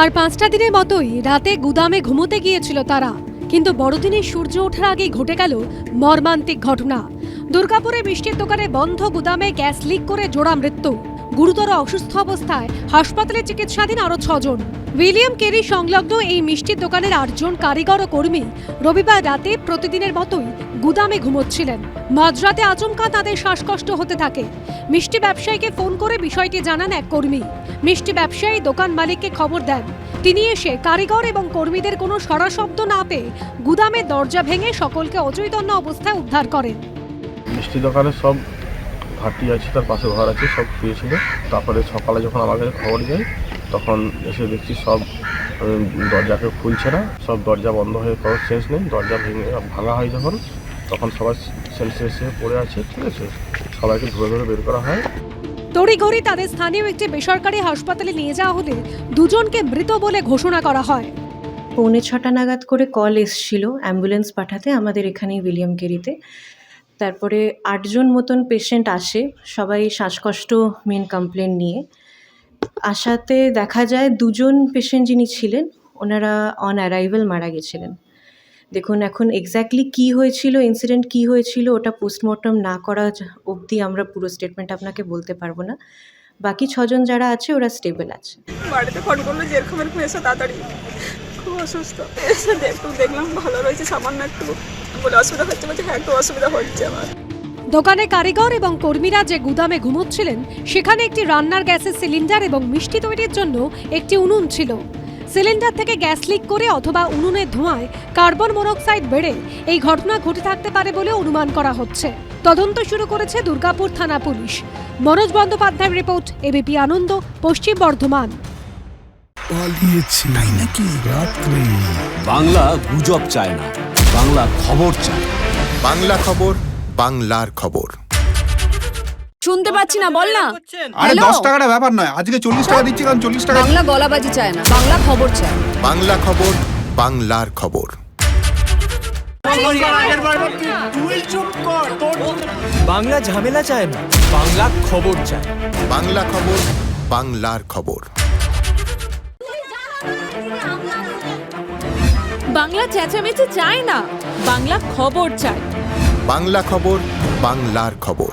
আর পাঁচটা দিনের মতোই রাতে গুদামে ঘুমোতে গিয়েছিল তারা। কিন্তু বড়দিনে সূর্য ওঠার আগেই ঘটে গেল মর্মান্তিক ঘটনা। দুর্গাপুরে মিষ্টির দোকানে বন্ধ গুদামে গ্যাস লিক করে জোড়া মৃত্যু। গুরুতর অসুস্থ অবস্থায় হাসপাতালে চিকিৎসাধীন আরও ছজন। উইলিয়াম কেরি সংলগ্ন এই মিষ্টির দোকানের আটজন কারিগর ও কর্মী রবিবার রাতে প্রতিদিনের মতোই গুদামে ঘুমোচ্ছিলেন। মাঝরাতে আচমকা তাদের শ্বাসকষ্ট হতে থাকে। মিষ্টি ব্যবসায়ীকে ফোন করে বিষয়টি জানান এক কর্মী। মিষ্টি ব্যবসায়ী দোকান মালিককে খবর দেন। তিনি এসে কারিগর এবং কর্মীদের কোনো সাড়া শব্দ না পেয়ে গুদামের দরজা ভেঙে সকলকে অচৈতন্য অবস্থায় উদ্ধার করেন। মিষ্টি দোকানে সব ভাটি আছে, তার পাশে ঘর আছে, সব পেয়েছিল তারপরে সকালে যখন কাছে খবর যায়, তখন এসে দেখছি সব দরজাকে খুলছে না। সব দরজা বন্ধ হয়ে কোনো সেন্স নেই, দরজা ভেঙে ভাঙা হয় যখন। তখন সবাই সেন্সেস পড়ে আছে, ঠিক আছে? সবাইকে ধরে ধরে বের করা হয়। তড়িঘড়ি তাদের স্থানীয় একটি বেসরকারি হাসপাতালে নিয়ে যাওয়া হলে দুজনকে মৃত বলে ঘোষণা করা হয়। পৌনে ছটা নাগাদ করে কল এসছিল অ্যাম্বুলেন্স পাঠাতে আমাদের এখানেই উইলিয়াম কেরিতে তারপরে আটজন মতন পেশেন্ট আসে, সবাই শ্বাসকষ্ট মেন কমপ্লেন নিয়ে। আসাতে দেখা যায় দুজন পেশেন্ট যিনি ছিলেন, ওনারা অন অ্যারাইভেল মারা গেছিলেন। দেখুন এখন এক্স্যাক্টলি কী হয়েছিল ইনসিডেন্ট কী হয়েছিল ওটা পোস্টমর্টম না করা অবধি আমরা পুরো স্টেটমেন্ট আপনাকে বলতে পারব না। বাকি ছজন যারা আছে ওরা স্টেবল আছে। বাড়িতে ফোন করল যে এরকম এরকম এসে তাড়াতাড়ি। খুব অসুস্থ। এসে একটু দেখলাম ভালো রয়েছে সামান্য একটু বলে অসুবিধা হচ্ছে বলছে হ্যাঁ একটু অসুবিধা হচ্ছে আমার। দোকানে কারিগর এবং কর্মীরা যে গুদামে ঘুমোচ্ছিলেন সেখানে একটি রান্নার গ্যাসের সিলিন্ডার এবং মিষ্টি তৈরির জন্য একটি উনুন ছিল। সিলিন্ডার থেকে গ্যাস লিক করে অথবা উনুনের ধোঁয়ায় কার্বন মনোক্সাইড বেড়ে এই ঘটনা ঘটে থাকতে পারে বলে অনুমান করা হচ্ছে। তদন্ত শুরু করেছে দুর্গাপুর থানা পুলিশ। মনোজ বন্দ্যোপাধ্যায়ের রিপোর্ট এবিপি আনন্দ পশ্চিম বর্ধমান। বাংলা গুজব চায় না বাংলা খবর চায় বাংলা খবর বাংলার খবর। শুনতে পাচ্ছি না বল না। আরে Hello? দশ টাকাটা ব্যাপার নয় আজকে চল্লিশ টাকা দিচ্ছি কারণ চল্লিশ টাকা বাংলা গলাবাজি চায় না বাংলা খবর চায়। বাংলা খবর বাংলার খবর। বাংলা ঝামেলা চায় না বাংলা খবর চায়। বাংলা খবর বাংলার খবর। বাংলা চেঁচামেচি চায় না বাংলা খবর চায়। বাংলা খবর বাংলার খবর।